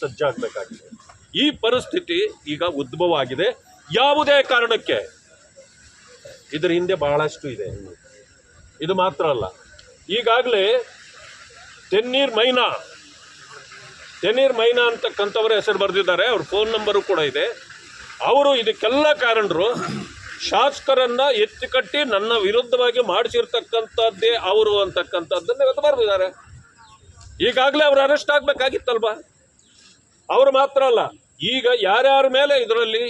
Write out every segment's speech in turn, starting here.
ಸಜ್ಜಾಗಬೇಕಾಗಿದೆ. ಈ ಪರಿಸ್ಥಿತಿ ಈಗ ಉದ್ಭವ ಆಗಿದೆ ಯಾವುದೇ ಕಾರಣಕ್ಕೆ? ಇದರ ಹಿಂದೆ ಬಹಳಷ್ಟು ಇದೆ. ಇದು ಮಾತ್ರ ಅಲ್ಲ. ಈಗಾಗಲೇ ತೆನ್ನೀರ್ ಮೈನಾ ತೆನ್ನೀರ್ ಮೈನಾ ಅಂತಕ್ಕಂಥವ್ರ ಹೆಸರು ಬರೆದಿದ್ದಾರೆ. ಅವ್ರ ಫೋನ್ ನಂಬರು ಕೂಡ ಇದೆ. ಅವರು ಇದಕ್ಕೆಲ್ಲ ಕಾರಣರು ಶಾಸಕರನ್ನ ಎತ್ತಿ ಕಟ್ಟಿ ನನ್ನ ವಿರುದ್ಧವಾಗಿ ಮಾಡಿಸಿರ್ತಕ್ಕಂಥದ್ದೇ ಅವರು ಅಂತಕ್ಕಂಥದ್ದನ್ನ ಇವತ್ತು ಬರೆದಿದ್ದಾರೆ. ಈಗಾಗಲೇ ಅವರು ಅರೆಸ್ಟ್ ಆಗ್ಬೇಕಾಗಿತ್ತಲ್ವಾ? ಅವರು ಮಾತ್ರ ಅಲ್ಲ ಈಗ ಯಾರ್ಯಾರ ಮೇಲೆ ಇದರಲ್ಲಿ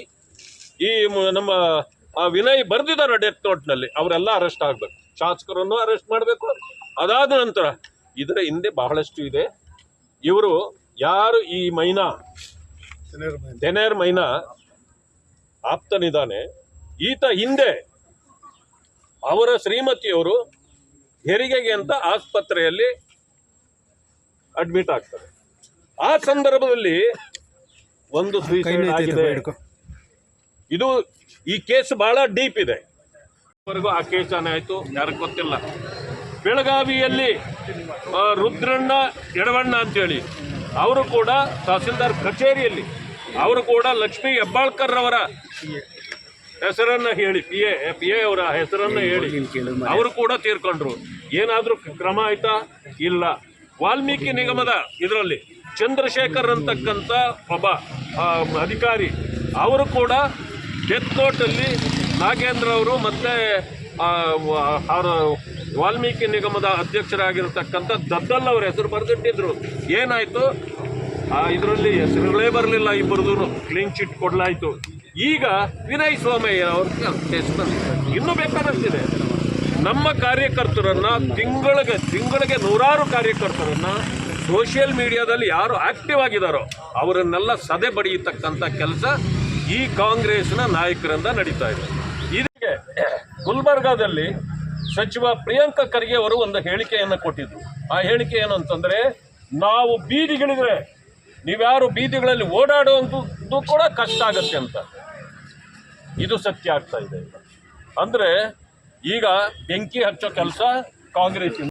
ಈ ನಮ್ಮ ಆ ವಿನಯ್ ಬರೆದಿದ್ದಾರೆ ಡೆತ್ ನೋಟ್ನಲ್ಲಿ ಅವರೆಲ್ಲ ಅರೆಸ್ಟ್ ಆಗಬೇಕು. ಶಾಸಕರನ್ನು ಅರೆಸ್ಟ್ ಮಾಡಬೇಕು. ಅದಾದ ನಂತರ ಇದರ ಹಿಂದೆ ಬಹಳಷ್ಟು ಇದೆ. ಇವರು ಯಾರು ಈ ಮೈನಾ ದೆನೇರ್ ಮೈನಾ. ಆಪ್ತನಿದ್ದಾನೆ. ಈತ ಹಿಂದೆ ಅವರ ಶ್ರೀಮತಿಯವರು ಹೆರಿಗೆಗೆ ಅಂತ ಆಸ್ಪತ್ರೆಯಲ್ಲಿ ಅಡ್ಮಿಟ್ ಆಗ್ತಾರೆ. ಆ ಸಂದರ್ಭದಲ್ಲಿ ಒಂದು ಆಗಿದೆ. ಇದು ಈ ಕೇಸ್ ಬಹಳ ಡೀಪ್ ಇದೆ. ವರೆಗೂ ಆ ಕೇಸ್ ಆಯ್ತು ಯಾರು ಗೊತ್ತಿಲ್ಲ. ಬೆಳಗಾವಿಯಲ್ಲಿ ರುದ್ರಣ್ಣ ಎಡವಣ್ಣ ಅಂತೇಳಿ ಅವರು ಕೂಡ ತಹಸೀಲ್ದಾರ್ ಕಚೇರಿಯಲ್ಲಿ ಅವರು ಕೂಡ ಲಕ್ಷ್ಮೀ ಹೆಬ್ಬಾಳ್ಕರ್ ಅವರ ಹೆಸರನ್ನ ಹೇಳಿ ಪಿ ಎ ಪಿ ಎ ಅವರ ಹೆಸರನ್ನ ಹೇಳಿ ಅವರು ಕೂಡ ತೀರ್ಕೊಂಡ್ರು. ಏನಾದರೂ ಕ್ರಮ ಆಯ್ತಾ? ಇಲ್ಲ. ವಾಲ್ಮೀಕಿ ನಿಗಮದ ಇದರಲ್ಲಿ ಚಂದ್ರಶೇಖರ್ ಅಂತಕ್ಕಂಥ ಒಬ್ಬ ಅಧಿಕಾರಿ, ಅವರು ಕೂಡ ಡೆತ್ ನೋಟಲ್ಲಿ ನಾಗೇಂದ್ರ ಅವರು ಮತ್ತೆ ಅವರ ವಾಲ್ಮೀಕಿ ನಿಗಮದ ಅಧ್ಯಕ್ಷರಾಗಿರ್ತಕ್ಕಂಥ ದದ್ದಲ್ ಅವರ ಹೆಸರು ಬರೆದಿಟ್ಟಿದ್ರು. ಏನಾಯ್ತು? ಇದರಲ್ಲಿ ಹೆಸರುಗಳೇ ಬರಲಿಲ್ಲ ಇಬ್ಬರದು ಕ್ಲೀನ್ ಚಿಟ್ ಕೊಡಲಾಯಿತು. ಈಗ ವಿನಯ್ ಸೋಮಯ್ಯ ಅವ್ರ ಕೇಸ್ ಇನ್ನೂ ಬೇಕಾದಷ್ಟಿದೆ. ನಮ್ಮ ಕಾರ್ಯಕರ್ತರನ್ನ ತಿಂಗಳಿಗೆ ತಿಂಗಳಿಗೆ ನೂರಾರು ಕಾರ್ಯಕರ್ತರನ್ನ ಸೋಷಿಯಲ್ ಮೀಡಿಯಾದಲ್ಲಿ ಯಾರು ಆಕ್ಟಿವ್ ಆಗಿದ್ದಾರೋ ಅವರನ್ನೆಲ್ಲ ಸದೆ ಬಡಿಯತಕ್ಕಂಥ ಕೆಲಸ ಈ ಕಾಂಗ್ರೆಸ್ನ ನಾಯಕರಿಂದ ನಡೀತಾ ಇದೆ. ಇದಕ್ಕೆ ಗುಲ್ಬರ್ಗಾದಲ್ಲಿ ಸಚಿವ ಪ್ರಿಯಾಂಕ ಖರ್ಗೆ ಅವರು ಒಂದು ಹೇಳಿಕೆಯನ್ನು ಕೊಟ್ಟಿದ್ದರು ಆ ಹೇಳಿಕೆ ಏನು ಅಂತಂದರೆ, ನಾವು ಬೀದಿಗಳಿದ್ರೆ ನೀವ್ಯಾರು ಬೀದಿಗಳಲ್ಲಿ ಓಡಾಡುವಂಥದ್ದು ಕೂಡ ಕಷ್ಟ ಆಗತ್ತೆ ಅಂತ. ಇದು ಸತ್ಯ ಆಗ್ತಾ ಇದೆ. ಅಂದರೆ ಈಗ ಬೆಂಕಿ ಹಚ್ಚೋ ಕೆಲಸ ಕಾಂಗ್ರೆಸ್